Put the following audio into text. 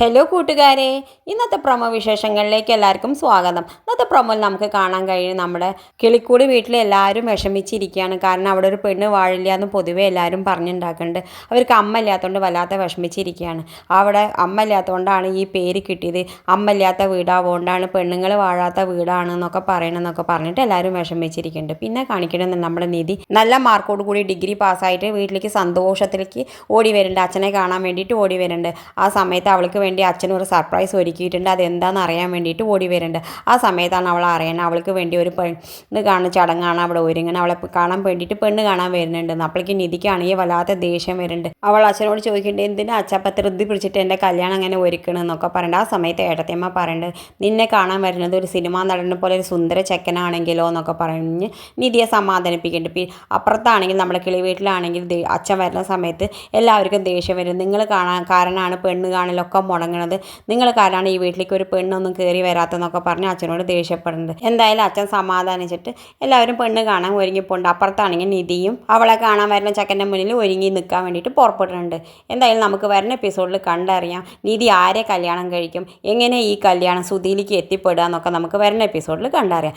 Hello കൂട്ടുകാരെ. ഇന്നത്തെ promo വിശേഷങ്ങളിലേക്ക് എല്ലാവർക്കും സ്വാഗതം. ഇന്നത്തെ പ്രൊമോയിൽ നമുക്ക് കാണാൻ കഴിയും നമ്മുടെ കിളിക്കൂടി വീട്ടിൽ എല്ലാവരും വിഷമിച്ചിരിക്കുകയാണ്. കാരണം അവിടെ ഒരു പെണ്ണ് വാഴില്ല എന്ന് പൊതുവേ എല്ലാവരും പറഞ്ഞുണ്ടാക്കുന്നുണ്ട് അവർക്ക് അമ്മ ഇല്ലാത്തതുകൊണ്ട് വല്ലാത്ത വിഷമിച്ചിരിക്കുകയാണ്. അവിടെ അമ്മ ഇല്ലാത്തതുകൊണ്ടാണ് ഈ പേര് കിട്ടിയത്. അമ്മ ഇല്ലാത്ത വീടാവുകൊണ്ടാണ് പെണ്ണുങ്ങൾ വാഴാത്ത വീടാണ് എന്നൊക്കെ പറയണമെന്നൊക്കെ പറഞ്ഞിട്ട് എല്ലാവരും വിഷമിച്ചിരിക്കുന്നുണ്ട്. പിന്നെ കാണിക്കണമെന്ന് നമ്മുടെ നിധി. നല്ല മാർക്കോട് കൂടി ഡിഗ്രി പാസ്സായിട്ട് വീട്ടിലേക്ക് സന്തോഷത്തിലേക്ക് ഓടി വരുന്നുണ്ട്. അച്ഛനെ കാണാൻ വേണ്ടിയിട്ട് ഓടി വരുന്നുണ്ട്. ആ സമയത്ത് അവൾക്ക് വേണ്ടി അച്ഛൻ ഒരു സർപ്രൈസ് ഒരുക്കിയിട്ടുണ്ട്. അതെന്താണെന്ന് അറിയാൻ വേണ്ടിയിട്ട് ഓടി വരുന്നുണ്ട്. ആ സമയത്താണ് അവൾ അറിയുന്നത്. അവൾക്ക് വേണ്ടി ഒരു പെണ്ണ് കാണുന്ന ചടങ്ങാണ് അവിടെ ഒരുങ്ങണം അവളെ കാണാൻ വേണ്ടിയിട്ട് പെണ്ണ് കാണാൻ വരുന്നുണ്ട് അപ്പോഴേക്ക് നിധിക്കാണെങ്കിൽ വല്ലാത്ത ദേഷ്യം വരുന്നുണ്ട്. അവൾ അച്ഛനോട് ചോദിക്കേണ്ടത് എന്തിനാ അച്ഛപ്പ ധൃതി പിടിച്ചിട്ട് എന്റെ കല്യാണം അങ്ങനെ ഒരുക്കണമെന്നൊക്കെ പറയേണ്ട ആ സമയത്ത് ഏട്ടത്തിയമ്മ പറയുന്നുണ്ട് നിന്നെ കാണാൻ വരുന്നത് ഒരു സിനിമ നടനെ പോലെ ഒരു സുന്ദര ചെക്കനാണെങ്കിലോ? എന്നൊക്കെ പറഞ്ഞ് നിധിയെ പിന്നെ അപ്പുറത്താണെങ്കിൽ നമ്മുടെ കിളി വീട്ടിലാണെങ്കിൽ അച്ഛൻ വരുന്ന സമയത്ത് എല്ലാവർക്കും ദേഷ്യം വരും. നിങ്ങൾ കാണാൻ കാരണമാണ് പെണ്ണ് കാണലൊക്കെ മുടങ്ങണത് നിങ്ങൾ കാരണം ഈ വീട്ടിലേക്ക് ഒരു പെണ്ണൊന്നും കയറി വരാത്തെന്നൊക്കെ പറഞ്ഞ് അച്ഛനോട് ദേഷ്യപ്പെടുന്നത് എന്തായാലും അച്ഛൻ സമാധാനിച്ചിട്ട് എല്ലാവരും പെണ്ണ് കാണാൻ ഒരുങ്ങിപ്പോണ്ട്. അപ്പുറത്താണെങ്കിൽ നിധിയും അവളെ കാണാൻ വരുന്ന ചക്കന്റെ മുന്നിൽ ഒരുങ്ങി നിൽക്കാൻ വേണ്ടിയിട്ട് പുറപ്പെട്ടിട്ടുണ്ട്. എന്തായാലും നമുക്ക് വരുന്ന എപ്പിസോഡിൽ കണ്ടറിയാം നിധി ആരെ കല്യാണം കഴിക്കും എങ്ങനെ ഈ കല്യാണം സുധിയിലേക്ക് എത്തിപ്പെടുക എന്നൊക്കെ നമുക്ക് വരുന്ന എപ്പിസോഡിൽ കണ്ടറിയാം.